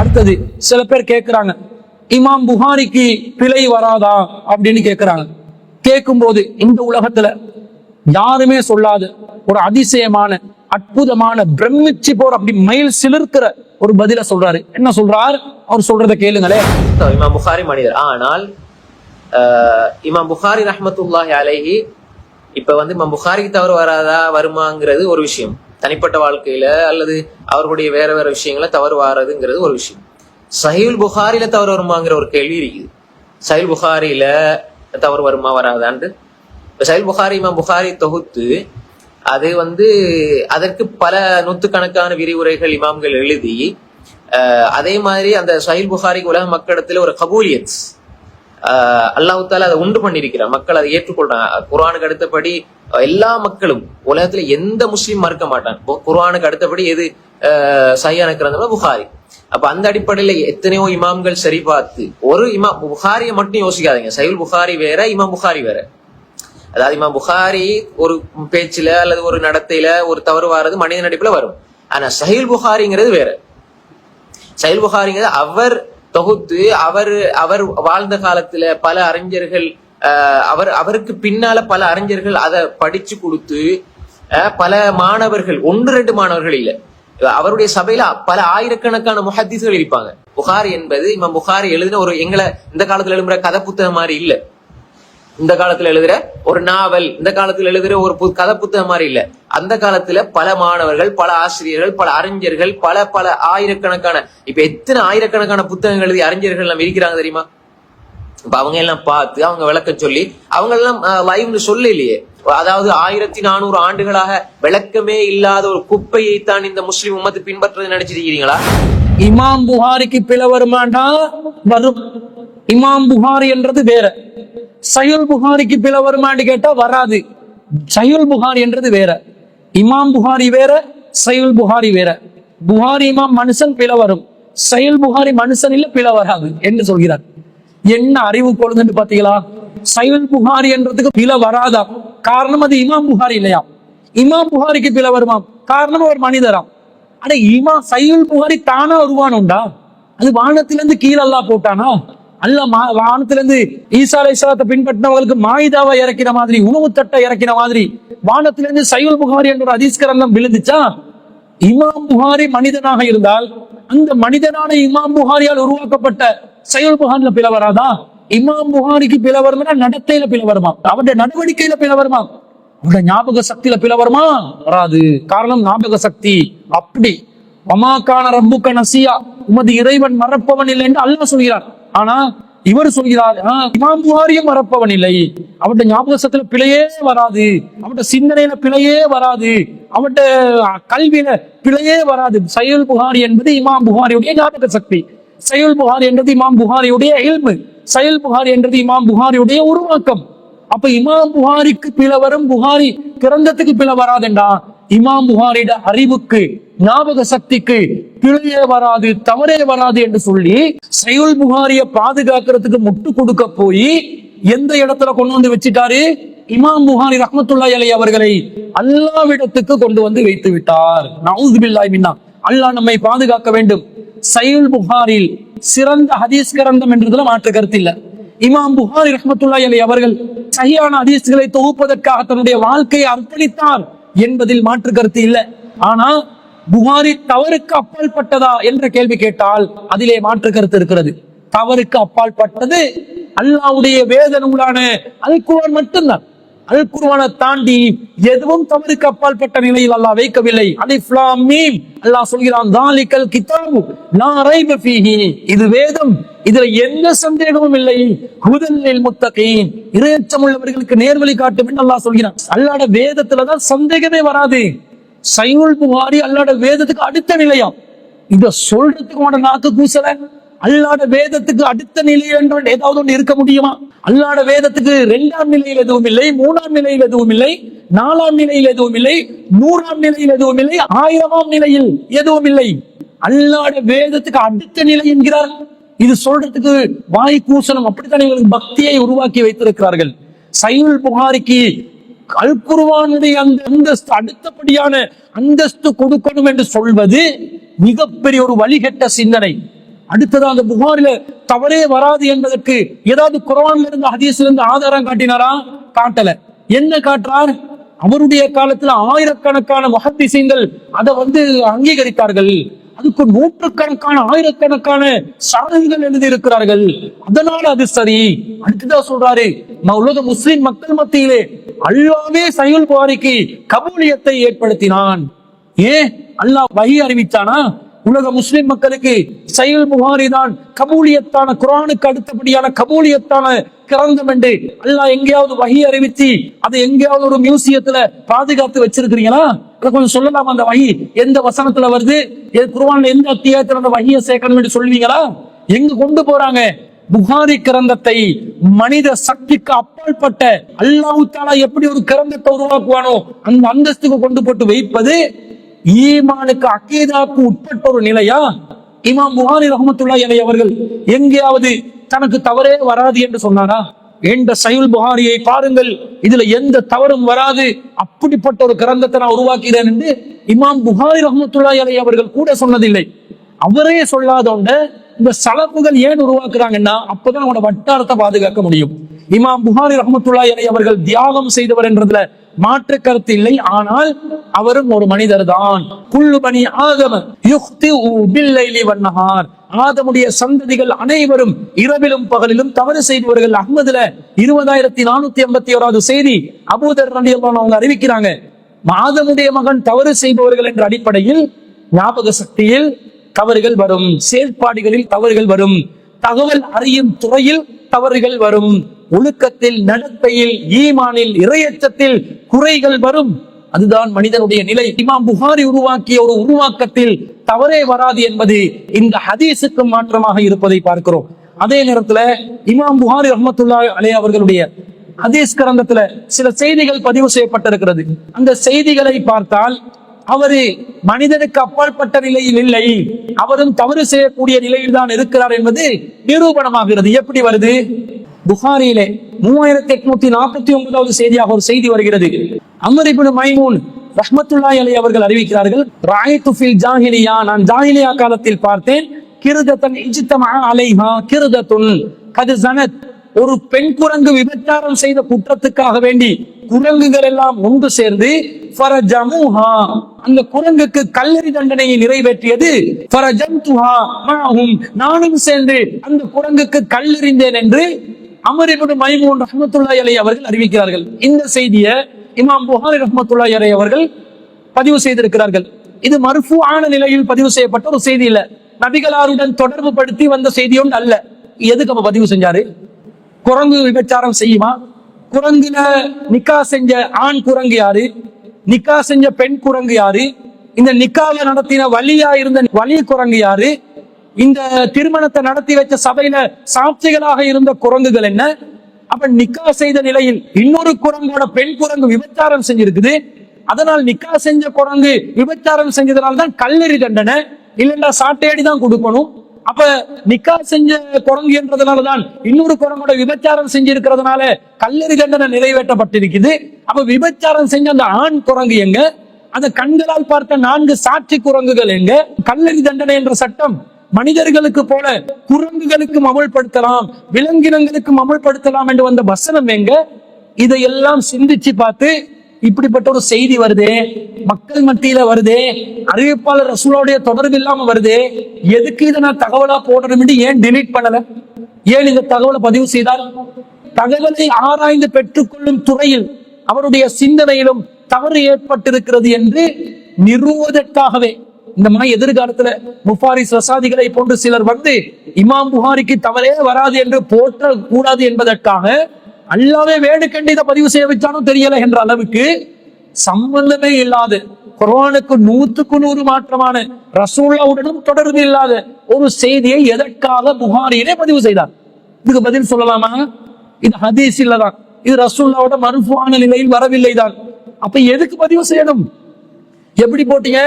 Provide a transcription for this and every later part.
அடுத்தது சில பேர் கேட்கிறாங்க இமாம் புகாரிக்கு பிழை வராதா? அப்படின்னு கேட்கிறாங்க கேட்கும்போது இந்த உலகத்துல யாருமே சொல்லாத ஒரு அதிசயமான அற்புதமான பிரமிச்சு போற அப்படி மயில் சிலிர்க்கிற ஒரு பதில சொல்றாரு. என்ன சொல்றார்? அவர் சொல்றத கேளுங்களே. இமாம் புகாரி மனிதர். ஆனால் ஆஹ், இமாம் புகாரி ரஹமத்துல்லாஹி அலைஹி இப்ப வந்து இமாம் புகாரிக்கு தவறு வராதா வருமாங்கிறது ஒரு விஷயம். தனிப்பட்ட வாழ்க்கையில அல்லது அவர்களுடைய வேற வேற விஷயங்களை தவறு வாரதுங்கிறது ஒரு விஷயம். சஹில் புகாரில தவறு வருமாங்கிற ஒரு கேள்வி இருக்குது. சஹில் புகாரில தவறு வருமா வராதான்ட்டு. இப்ப புகாரி இமாம் புகாரி தொகுத்து அது வந்து அதற்கு பல நூத்துக்கணக்கான விரிவுரைகள் இமாம்கள் எழுதி அதே மாதிரி அந்த சஹில் புகாரிக்கு உலக மக்களிடத்துல ஒரு கபூலியன்ஸ் அல்லாஹால அதை உண்டு பண்ணியிருக்கிறார். மக்கள் அதை ஏற்றுக்கொள்றாங்க. குர்ஆனுக்கு அடுத்தபடி எல்லா மக்களும் உலகத்துல எந்த முஸ்லீம் மறுக்க மாட்டான் குரானுக்கு அடுத்தபடி எது அஹ், சஹீஹான புகாரி. அப்ப அந்த அடிப்படையில எத்தனையோ இமாம்கள் சரி பார்த்து ஒரு இமாம் புகாரியை மட்டும் யோசிக்காதீங்க. சைல் புகாரி வேற இமாம் புகாரி வேற. அதாவது இமாம் புகாரி ஒரு பேச்சுல அல்லது ஒரு நடத்தையில ஒரு தவறு வாரது மனித நடிப்புல வரும். ஆனா சஹீல் புகாரிங்கிறது வேற. சஹீல் புகாரிங்கிறது அவர் தொகுத்து அவர் அவர் வாழ்ந்த காலத்துல பல அறிஞர்கள் அவர் அவருக்கு பின்னால பல அறிஞர்கள் அதை படிச்சு கொடுத்து பல மாணவர்கள் ஒன்று ரெண்டு மாணவர்கள் இல்லை. அவருடைய சபையில பல ஆயிரக்கணக்கான முஹத்திஸ்கள் இருப்பாங்க. புகாரி என்பது இமாம் புகாரி எழுதின ஒரு எங்களை இந்த காலத்துல எழுதுற கதை புத்தகம் மாதிரி இல்ல. இந்த காலத்துல எழுதுற ஒரு நாவல் இந்த காலத்துல எழுதுற ஒரு பு- கதை புத்தகம் மாதிரி இல்ல. அந்த காலத்துல பல மாணவர்கள் பல ஆசிரியர்கள் பல அறிஞர்கள் பல பல ஆயிரக்கணக்கான இப்ப எத்தனை ஆயிரக்கணக்கான புத்தகங்கள் எழுதி அறிஞர்கள் எல்லாம் இருக்கிறாங்க தெரியுமா? இப்ப அவங்க எல்லாம் பார்த்து அவங்க விளக்கம் சொல்லி அவங்க எல்லாம் லைவ்னு சொல்ல இல்லையே அதாவது ஆயிரத்தி நானூறு ஆண்டுகளாக விளக்கமே இல்லாத ஒரு குப்பையை தான் இந்த முஸ்லிம் உம்மத்து பின்பற்றது நினைச்சிருக்கிறீங்களா? இமாம் புகாரிக்கு பிழை வருமாண்டா? வரும். இமாம் புகாரி என்றது வேற. சயுல் புகாரிக்கு பிழை வருமான்னு கேட்டா வராது. சயுல் புகாரி என்றது வேற. இமாம் புகாரி வேற சயுல் புகாரி வேற. புகாரி இமாம் மனுஷன் பிழை வரும். சயுல் புகாரி மனுஷன் இல்ல பிழை வராது என்று சொல்கிறார். என்ன அறிவு கொழுந்துன்னு பாத்தீங்களா சைவன் புகாரி என்றதுக்கு பில வராதா? காரணம் அது இமாம் புகாரி இல்லையா? இமாம் புகாரிக்கு பில வருமாம் காரணம் ஒரு மனிதராம். அட இமா சைவன் புகாரி தானா உருவானுண்டா? அது வானத்திலிருந்து கீழே அல்லாஹ் போட்டானா? அல்ல வானத்திலிருந்து ஈசா அலைஹிஸ்ஸலாத்தை பின்பற்றினவர்களுக்கு மாயிதாவை இறக்கிற மாதிரி உணவு தட்டை இறக்கிற மாதிரி வானத்திலிருந்து சையுல் புகாரி என்ற ஒரு அதிஸ்கரந்தம் விழுந்துச்சா? இமாம் புகாரி மனிதனாக இருந்தால் அந்த மனிதனான இமாம் புகாரியால் உருவாக்கப்பட்ட சையுல் புகாரில பிளவராதான் வராதா? இமாம் புகாரிக்கு பிள வருமா நடத்தையில பிள வருமா? அவருடைய நடவடிக்கையில பிள வருமா? அவருடைய ஞாபக சக்தியில பிள வருமா? வராது. காரணம் ஞாபக சக்தி. அப்படி. அமாக்கான ரப்புக்க நசியா. உமது இறைவன் மறப்பவன் இல்லை என்று அல்லாஹ் சொல்கிறார். ஆனா இவர் சொல்கிறார் இமாம் புகாரியும் மறப்பவன் இல்லை. அவருடைய ஞாபக சக்தியில பிழையே வராது. அவருடைய சிந்தனையில பிழையே வராது. அவருடைய கல்வியில பிழையே வராது. செயல் புகாரி என்பது இமாம் புகாரியுடைய ஞாபக சக்தி. சயுல் புகார் என்றது இமாம் புகாரியுடைய இல்மு சயுல் புகார் என்றது இமாம் புகாரியுடைய உருவாக்கம். அப்ப இமாம் புகாரிக்கு பிழை வரும் புகாரி கிரந்தத்துக்கு பிள வராதுண்டா? இமாம் புகாரிட அறிவுக்கு ஞாபக சக்திக்கு பிழையே வராது தவறே வராது என்று சொல்லி சையுல் புகாரிய பாதுகாக்கிறதுக்கு முட்டு கொடுக்க போய் எந்த இடத்துல கொண்டு வந்து வச்சிட்டாரு? இமாம் புகாரி ரஹமத்துல்லா அலி அவர்களை அல்லாவிடத்துக்கு கொண்டு வந்து வைத்து விட்டார். நவுது பில்லாய் மின்னா. அல்லாஹ் நம்மை பாதுகாக்க வேண்டும். சைல் புகாரில் சிறந்த ஹதீஸ் கிரந்தம் என்றதுல மாற்று கருத்து இல்ல. இமாம் புகாரி ரஹமத்துல்லா அலி அவர்கள் சரியான ஹதீஸ்களை தொகுப்பதற்காக தன்னுடைய வாழ்க்கையை அர்ப்பணித்தார் என்பதில் மாற்று கருத்து இல்லை. ஆனா புகாரி தவறுக்கு அப்பால் பட்டதா என்ற கேள்வி கேட்டால் அதிலே மாற்று கருத்து இருக்கிறது. தவறுக்கு அப்பால் பட்டது அல்லாவுடைய வேத நூலான அல் குர்ஆன் மட்டும்தான். அல் குர்வானை தாண்டி எதுவும் தவறுக்கு அப்பால் பட்ட நிலையில் அல்லாஹ் வைக்கவில்லை. அலிஃப்லாம் மீம். அல்லாஹ் சொல்கிறான் தாலிக்கல் கிதாபு லா ரைப ஃபீஹி. இது வேதம் இதுல எந்த சந்தேகமும் இல்லை. ஹுதல் முத்தகீன். இரையச்சம் உள்ளவர்களுக்கு நேர்வழி காட்டும் என்று அல்லாஹ் சொல்கிறான். அல்லாட வேதத்துல தான் சந்தேகமே வராது. சைனுல் புகாரி அல்லாட வேதத்துக்கு அடுத்த நிலையம். இத சொல்றதுக்கு உன நாக்கு கூசல? அல்லாட வேதத்துக்கு அடுத்த நிலை என்று ஏதாவது ஒன்று இருக்க முடியுமா? அல்லாட வேதத்துக்கு இரண்டாம் நிலையில் எதுவும் இல்லை மூணாம் நிலையில் எதுவும் இல்லை நாலாம் நிலையில் எதுவும் இல்லை நூறாம் நிலையில் எதுவும் இல்லை ஆயிரமாம் நிலையில் எதுவும் இல்லை. அல்லாட வேதத்துக்கு அடுத்த நிலை என்கிறார். இது சொல்றதுக்கு வாய் கூசனம் அப்படித்தான் இவங்களுக்கு பக்தியை உருவாக்கி வைத்திருக்கிறார்கள். சைவல் புகாரிக்கு அல் அந்த அந்தஸ்து அடுத்தபடியான அந்தஸ்து கொடுக்கணும் என்று சொல்வது மிகப்பெரிய ஒரு வழிகட்ட சிந்தனை. அடுத்தது அந்த புகாரில தவறே வராது என்பதற்கு ஏதாவது குரான்ல இருந்து ஹதீஸ்ல இருந்து ஆதாரம் காட்டினாரா? காட்டல. என்ன காட்டுறார்? அவருடைய காலத்துல ஆயிரக்கணக்கான முஹத்திசீன்கள் அதை வந்து அங்கீகரித்தார்கள். அதுக்கு நூற்றுக்கணக்கான ஆயிரக்கணக்கான சாதனைகள் எழுதி இருக்கிறார்கள் அதனால அது சரி. அடுத்துதான் சொல்றாரு உலக முஸ்லிம் மக்கள் மத்தியிலே அல்லாவே சையுல் புகாரிக்கு கபூலியத்தை ஏற்படுத்தினான். ஏன்? அல்லாஹ் வகி அறிவித்தானா? உலக முஸ்லிம் மக்களுக்கு சையுல் புகாரி தான் கபூலியத்தான குரானுக்கு அடுத்தபடியான கபூலியத்தான கிரந்தம் என்று அல்லாஹ் எங்கேயாவது வகி அறிவித்து அதை எங்கேயாவது ஒரு மியூசியத்துல பாதுகாத்து வச்சிருக்கிறீங்களா? கொஞ்சம் சொல்லலாம் அந்த வகி? எந்த வசனத்துல வருது? எ- எந்த அத்தியாயத்துல அந்த வகியை சேர்க்கணும் என்று சொல்லுவீங்களா? எங்க கொண்டு போறாங்க? புகாரி கிரந்தத்தை மனித சக்திக்கு அப்பாற்பட்ட அல்லாஹ் தாலா எப்படி ஒரு கிரந்தத்தை உருவாக்குவானோ அந்த அந்தஸ்துக்கு கொண்டு போட்டு வைப்பது ஈமானுக்கு அக்கீதாக்கு உட்பட்ட ஒரு நிலையா? இமாம் புகாரி ரஹமத்துல்லா அலைஹி அவர்கள் எங்கேயாவது தனக்கு தவறே வராது என்று சொன்னாரா? என்ற சயுல் புகாரியை பாருங்கள். இதுல எந்த தவறும் வராது. அப்படிப்பட்ட ஒரு கிரந்தத்தை நான் உருவாக்கிறேன் என்று இமாம் புகாரி ரஹமத்துல்லா அலைஹி அவர்கள் கூட சொன்னதில்லை. அவரே சொல்லாதோண்ட இந்த சலப்புகள் ஏன் உருவாக்குறாங்கன்னா அப்பதான் அவனோட வட்டாரத்தை பாதுகாக்க முடியும். இமாம் புகாரி ரஹமத்துல்லா அலைஹி அவர்கள் தியாகம் செய்தவர் என்றதுல மாற்று கருத்து இல்லை. ஆனால் அவரும் ஒரு மனிதர் தான் குள்ளு பனி யுக்தி பில்லைலி ஆதமுடைய சந்ததிகள் அனைவரும் இரவிலும் பகலிலும் தவறு செய்பவர்கள் அகமதுல இருபதாயிரத்தி நானூத்தி ஐம்பத்தி ஓராவது செய்தி அபூதர் அவங்க அறிவிக்கிறாங்க. ஆதமுடைய மகன் தவறு செய்பவர்கள் என்ற அடிப்படையில் ஞாபக சக்தியில் தவறுகள் வரும். செயற்பாடுகளில் தவறுகள் வரும். தகவல் அறியும் துறையில் தவறுகள் வரும். ஒழுக்கத்தில் நடத்தையில் ஈமானில் இறையச்சத்தில் குறைகள் வரும். அதுதான் மனிதனுடைய நிலை. இமாம் புகாரி உருவாக்கிய ஒரு உருவாக்கத்தில் தவறே வராது என்பது இந்த ஹதீஸுக்கு மாற்றமாக இருப்பதை பார்க்கிறோம். அதே நேரத்துல இமாம் புகாரி ரஹமத்துல்லா அலே அவர்களுடைய ஹதீஸ் கிரந்தத்துல சில செய்திகள் பதிவு செய்யப்பட்டிருக்கிறது. அந்த செய்திகளை பார்த்தால் அவரு மனிதனுக்கு அப்பாற்பட்ட நிலையில் இல்லை. அவரும் தவறு செய்யக்கூடிய நிலையில் தான் இருக்கிறார் என்பது நிரூபணமாகிறது. எப்படி வருது? புகாரியிலே மூவாயிரத்தி எட்நூத்தி நாற்பத்தி ஒன்பதாவது செய்தியாக ஒரு செய்தி வருகிறது. அமரிபின் மைமூன் ரஹ்மத்துல்லாய் அலி அவர்கள் அறிவிக்கிறார்கள் ராயத்து ஃபில் ஜாஹிலியா நான் ஜாஹிலியா காலத்தில் பார்த்தேன் கிருதத்தன் இஜித்தமா அலைஹா கிருதத்துன் கது ஜனத் ஒரு பெண் குரங்கு விபச்சாரம் செய்த குற்றத்துக்காக வேண்டி குரங்குகள் எல்லாம் ஒன்று சேர்ந்து ஃபரஜமுஹா அந்த குரங்குக்கு கல்லறி தண்டனையை நிறைவேற்றியது ஃபரஜம்துஹா மஅஹும் நானும் சேர்ந்து அந்த குரங்குக்கு கல்லெறிந்தேன் என்று அமரிபுடு மைமூன் ரஹ்மத்துல்லாஹி அலை அவர்கள் அறிவிக்கிறார்கள். இந்த செய்தியை இமாம் புகாரி ரஹ்மத்துல்லாஹி அலை அவர்கள் பதிவு செய்திருக்கிறார்கள். இது மர்ஃபூஆன நிலையில் பதிவு செய்யப்பட்ட ஒரு செய்தி இல்ல. நபிகளாருடன் தொடர்பு படுத்தி வந்த செய்தியும் அல்ல. எதுக்கு அப்ப பதிவு செஞ்சாரு? குரங்கு விபச்சாரம் செய்யுமா? குரங்குல நிக்கா செஞ்ச ஆண் குரங்கு யாரு? நிக்கா செஞ்ச பெண் குரங்கு யாரு? இந்த நிக்காவை நடத்தின வழியா இருந்த வலி குரங்கு யாரு? இந்த திருமணத்தை நடத்தி வச்ச சபையில சாட்சிகளாக இருந்த குரங்குகள் என்ன? அப்ப நிக்கா செய்த நிலையில் இன்னொரு குரங்கோட பெண் குரங்கு விபச்சாரம் செஞ்சிருக்குது. அதனால் நிக்கா செஞ்ச குரங்கு விபச்சாரம் செஞ்சதுனால தான் கல்லறி தண்டனை. இல்லைன்னா சாட்டையடி தான் கொடுக்கணும். அப்ப நிக்கா செஞ்ச குரங்கு என்றதுனாலதான் இன்னொரு குரங்கோட விபச்சாரம் செஞ்சிருக்கிறதுனால கல்லறி தண்டனை நிறைவேற்றப்பட்டிருக்குது. அப்ப விபச்சாரம் செஞ்ச அந்த ஆண் குரங்கு எங்க? அந்த கண்களால் பார்த்த நான்கு சாட்சி குரங்குகள் எங்க? கல்லறி தண்டனை என்ற சட்டம் மனிதர்களுக்கு போல குரங்குகளுக்கும் அமல்படுத்தலாம் விலங்கினங்களுக்கும் அமல்படுத்தலாம் என்று வந்த வசனம் எங்க? இதையெல்லாம் சிந்திச்சு பார்த்து இப்படிப்பட்ட ஒரு செய்தி வருதே? மக்கள் மத்தியில வருதே? அறிவிப்பாளர் ரசூலோடைய தொடர்பு இல்லாம வருதே? எதுக்கு இதை நான் தகவலா போடணும்னு ஏன் டிலீட் பண்ணல? ஏன் இந்த தகவலை பதிவு செய்தால் தகவலை ஆராய்ந்து பெற்றுக்கொள்ளும் துறையில் அவருடைய சிந்தனையிலும் தவறு ஏற்பட்டிருக்கிறது என்று நிறுவுவதற்காகவே இந்த மாதிரி எதிர்காலத்துல முஃபாரிஸ் ரசாதிகளை போன்று சிலர் வந்து இமாம் புகாரிக்கு தவறே வராது என்று போற்ற கூடாது என்பதற்காக அல்லாவே வேணுக்கண்டு இதை பதிவு செய்ய வச்சாலும் தெரியல என்ற அளவுக்கு சம்பந்தமே இல்லாது குரானுக்கு நூத்துக்கு நூறு மாற்றமான ரசூல்லாவுடனும் தொடர்பு இல்லாத ஒரு செய்தியை எதற்காக புகாரியிலே பதிவு செய்தார்? இதுக்கு பதில் சொல்லலாமா? இது ஹதீஸ் இல்லதான் இது ரசூல்லாவோட மறுஃபான நிலையில் வரவில்லை தான். அப்ப எதுக்கு பதிவு செய்யணும்? எப்படி போட்டீங்க?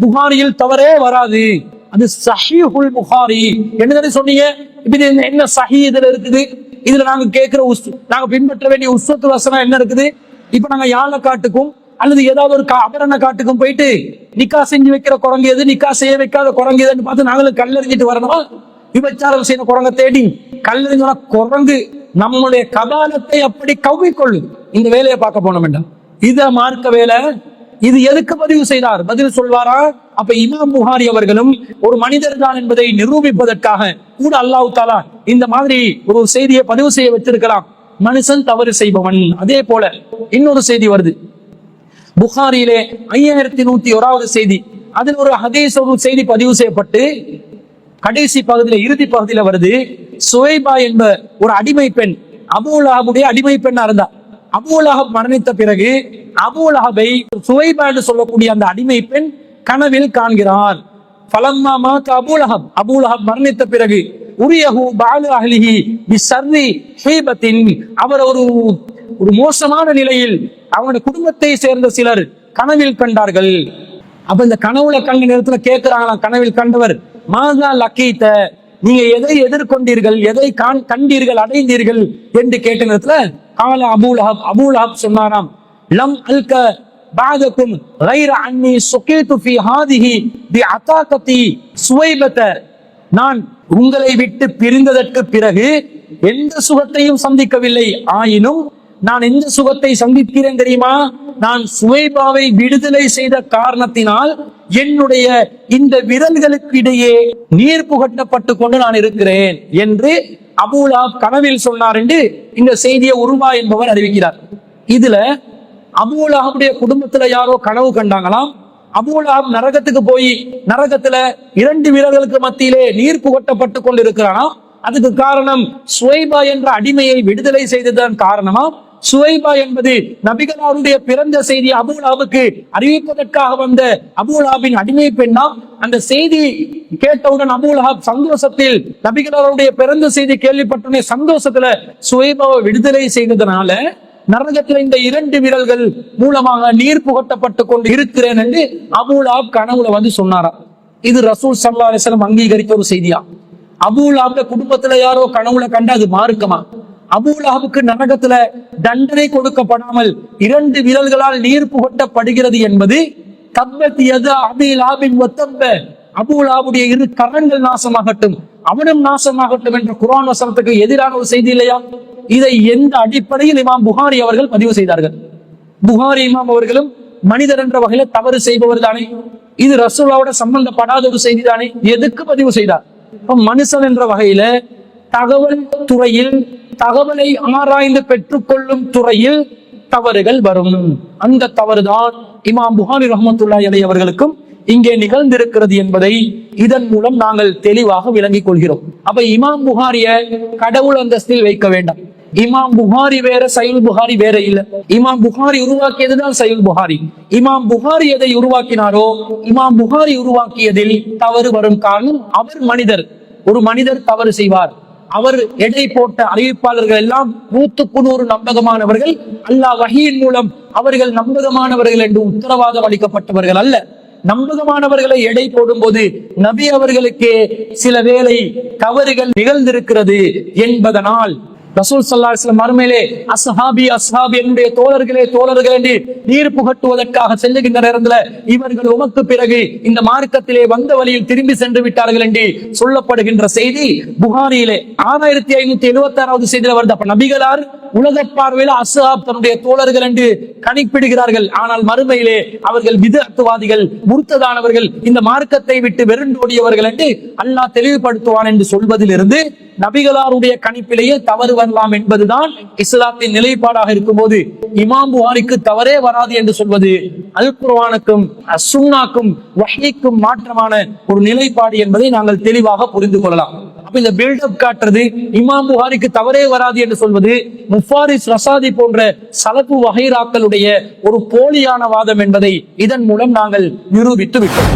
புகாரியில் தவறே வராது. அது சஹீஹுல் புகாரி. என்னதானே சொன்னீங்க? இப்ப என்ன சஹி இதுல இருக்குது? இதுல நாங்க கேட்கிற உஸ் நாங்க பின்பற்ற வேண்டிய உஸ்வத்து வசனம் என்ன இருக்குது? இப்ப நாங்க யாழ காட்டுக்கும் அல்லது ஏதாவது ஒரு கா- அபரண காட்டுக்கும் போயிட்டு நிக்கா செஞ்சு வைக்கிற குரங்கு எது நிக்கா செய்ய வைக்காத குரங்கு எதுன்னு பார்த்து நாங்களும் கல்லறிஞ்சிட்டு வரணுமா? விபச்சாரம் செய்யற குரங்க தேடி கல்லறிஞர குரங்கு நம்முடைய கபாலத்தை அப்படி கவ்விக்கொள்ளு இந்த வேலையை பார்க்க போனோம் வேண்டாம் இத மார்க்க வேலை இது எதுக்கு பதிவு செய்தார்? பதில் சொல்வாரா? அப்ப இமாம் புகாரி அவர்களும் ஒரு மனிதர் தான் என்பதை நிரூபிப்பதற்காக கூட அல்லாஹு தாலா இந்த மாதிரி ஒரு செய்தியை பதிவு செய்ய வச்சிருக்கலாம். மனுஷன் தவறு செய்பவன். அதே போல இன்னொரு செய்தி வருது. புகாரியிலே ஐயாயிரத்தி நூத்தி ஓராவது செய்தி. அதில் ஒரு ஹதீஸ் ஒரு செய்தி பதிவு செய்யப்பட்டு கடைசி பகுதியில இறுதி பகுதியில வருது. சுவைபா என்ப ஒரு அடிமை பெண் அபுலாபுடைய அடிமை பெண்ணா இருந்தா. அபுலஹப் மரணித்த பிறகு அபுலஹபை சுவைபா என்று சொல்லக்கூடிய அந்த அடிமை பெண் கனவில் காண்கிறார். பலம்மா மாத்த அபூலஹப் அபூலஹப் மரணித்த பிறகு உரியகு பாலு அஹ்லிஹி பிசர்ரி ஹீபத்தின். அவர் ஒரு ஒரு மோசமான நிலையில் அவனுடைய குடும்பத்தை சேர்ந்த சிலர் கனவில் கண்டார்கள். அப்ப இந்த கனவுல கண்ட நேரத்துல கேட்கிறாங்களாம் கனவில் கண்டவர் மாதா லக்கீத்த நீங்க எதை எதிர்கொண்டீர்கள் எதை காண் கண்டீர்கள் அடைந்தீர்கள் என்று கேட்ட நேரத்துல கால அபூலஹப் அபூலஹப் சொன்னாராம் லம் அல்க بعدكم غير عني سقيت في هذه بعتاقة சுவைபத்த நான் உங்களை விட்டு பிரிந்ததற்கு பிறகு எந்த சுகத்தையும் சந்திக்கவில்லை ஆயினும் நான் எந்த சுகத்தை சந்திக்கிறேன் தெரியுமா நான் சுவைபாவை விடுதலை செய்த காரணத்தினால் என்னுடைய இந்த விரல்களுக்கு இடையே நீர் புகட்டப்பட்டு கொண்டு நான் இருக்கிறேன் என்று அபூலாப் கனவில் சொன்னார் என்று இந்த செய்தியை உருவா என்பவர் அறிவிக்கிறார். இதுல அபுலாஹுடைய குடும்பத்துல யாரோ கனவு கண்டாங்களாம். அபூலஹாப் நரகத்துக்கு போய் நரகத்துல இரண்டு வீரர்களுக்கு மத்தியிலே நீர் புகட்டப்பட்டு இருக்கிறானா அதுக்கு காரணம் சுவைபா என்ற அடிமையை விடுதலை செய்ததன் காரணமா சுவைபா என்பது நபிகளாருடைய பிறந்த செய்தி அபூலாவுக்கு அறிவிப்பதற்காக வந்த அபூலாபின் அடிமை பெண்ணா? அந்த செய்தி கேட்டவுடன் அபுலாப் சந்தோஷத்தில் நபிகளாருடைய பிறந்த செய்தி கேள்விப்பட்டோடனே சந்தோஷத்துல சுவைபாவை விடுதலை செய்ததுனால நரகத்தில் இந்த இரண்டு விரல்கள் மூலமாக நீர் புகட்டப்பட்டு கொண்டு இருக்கிறேன் என்று அபுலாப் கனவுல வந்து சொன்னாராம் இது ரசூல் சல்லா அலிஸ்லம் அங்கீகரித்த ஒரு செய்தியா? அபுலாப்ல குடும்பத்துல யாரோ கனவுல கண்டு அது மார்க்கமா? அபூலாவுக்கு நரகத்துல தண்டனை கொடுக்கப்படாமல் இரண்டு விரல்களால் நீர் புகட்டப்படுகிறது என்பது தப்பத் அபிலாபின் ஒத்தம்ப அபூலாவுடைய இரு கரங்கள் நாசமாகட்டும் அவனும் நாசமாகட்டும் என்ற குரான் வசனத்துக்கு எதிரான ஒரு செய்தி இல்லையா? இதை எந்த அடிப்படையில் இமாம் புகாரி அவர்கள் பதிவு செய்தார்கள்? புகாரி இமாம் அவர்களும் மனிதர் என்ற வகையில தவறு செய்பவர் தானே. இது ரசூலாவோட சம்பந்தப்படாத ஒரு செய்தி தானே. எதுக்கு பதிவு செய்தார்? மனுஷன் என்ற வகையில தகவல் துறையில் தகவலை ஆராய்ந்து பெற்றுக்கொள்ளும் துறையில் தவறுகள் வரும். அந்த தவறுதான் இமாம் புகாரி ரஹமத்துல்லா அலைஹி அவர்களுக்கும் இங்கே நிகழ்ந்திருக்கிறது என்பதை இதன் மூலம் நாங்கள் தெளிவாக விளங்கிக் கொள்கிறோம். அப்ப இமாம் புகாரிய கடவுள் அந்தஸ்தில் வைக்க வேண்டாம். இமாம் புகாரி வேற சயுல் புகாரி வேற இல்ல. இமாம் புகாரி உருவாக்கியதுதான் சயுல் புகாரி. இமாம் புகாரி எதை உருவாக்கினாரோ இமாம் புகாரி உருவாக்கியதில் தவறு வரும் காரணம் அவர் மனிதர். ஒரு மனிதர் தவறு செய்வார். அவர் எடை போட்ட அறிவிப்பாளர்கள் எல்லாம் நூத்துக்கு நூறு நம்பகமானவர்கள். அல்லாஹ் வகையின் மூலம் அவர்கள் நம்பகமானவர்கள் என்று உத்தரவாதம் அளிக்கப்பட்டவர்கள் அல்ல. நம்பகமானவர்களை எடை போடும்போது நபி அவர்களுக்கு சில வேளை தவறுகள் நிகழ்ந்திருக்கிறது என்பதனால் ரசூல் சல்லா அலிஸ்லாம் மறுமையிலே அஸ்ஹாபி அஸ்ஹாபி என்னுடைய தோழர்களே தோழர்கள் என்று நீர் புகட்டுவதற்காக செல்லுகின்ற நேரத்தில் இவர்கள் உமக்கு பிறகு இந்த மார்க்கத்திலே வந்த வழியில் திரும்பி சென்று விட்டார்கள் என்று சொல்லப்படுகின்ற செய்தி புகாரியிலே. ஆறாயிரத்தி ஐநூத்தி எழுபத்தி ஆறாவது செய்தியில் வருது. அப்ப நபிகளார் உலக பார்வையில் அஸ்ஹாப் தன்னுடைய தோழர்கள் என்று கணிப்பிடுகிறார்கள். ஆனால் மறுமையிலே அவர்கள் விதத்துவாதிகள் முருத்ததானவர்கள் இந்த மார்க்கத்தை விட்டு வெருண்டோடியவர்கள் என்று அல்லாஹ் தெளிவுபடுத்துவான் என்று சொல்வதிலிருந்து நபிகளாருடைய கணிப்பிலேயே தவறு வரலாம் என்பதுதான் இஸ்லாத்தின் நிலைப்பாடாக இருக்கும்போது இமாம் புகாரிக்கு தவறே வராது என்று சொல்வது. அல் குர்வானுக்கும் சுன்னாக்கும் வஹீக்கும் மாற்றமான ஒரு நிலைப்பாடு என்பதை நாங்கள் தெளிவாக புரிந்து கொள்ளலாம். அப்ப இந்த பில்டப் காட்டுறது இமாம் புகாரிக்கு தவறே வராது என்று சொல்வது முஃபாரிஸ் ரசாதி போன்ற சலப்பு வகைராக்களுடைய ஒரு போலியான வாதம் என்பதை இதன் மூலம் நாங்கள் நிரூபித்து விட்டோம்.